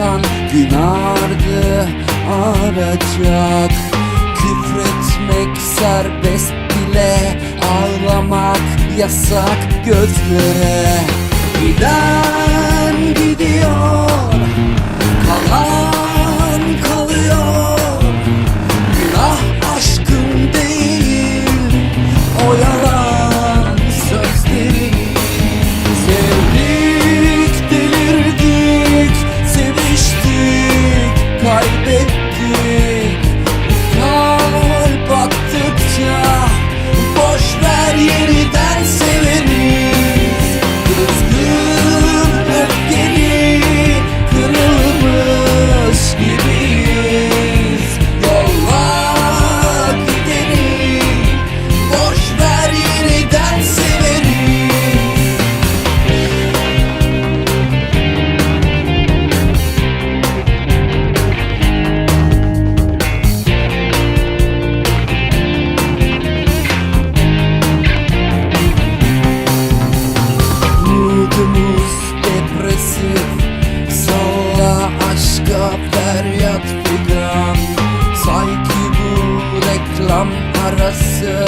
Huzursuz döndük sokaktan Gün ardı aracak Küfretmek serbest bile Ağlamak yasak gözlere. Giden feryat figan Sanki bu reklam arası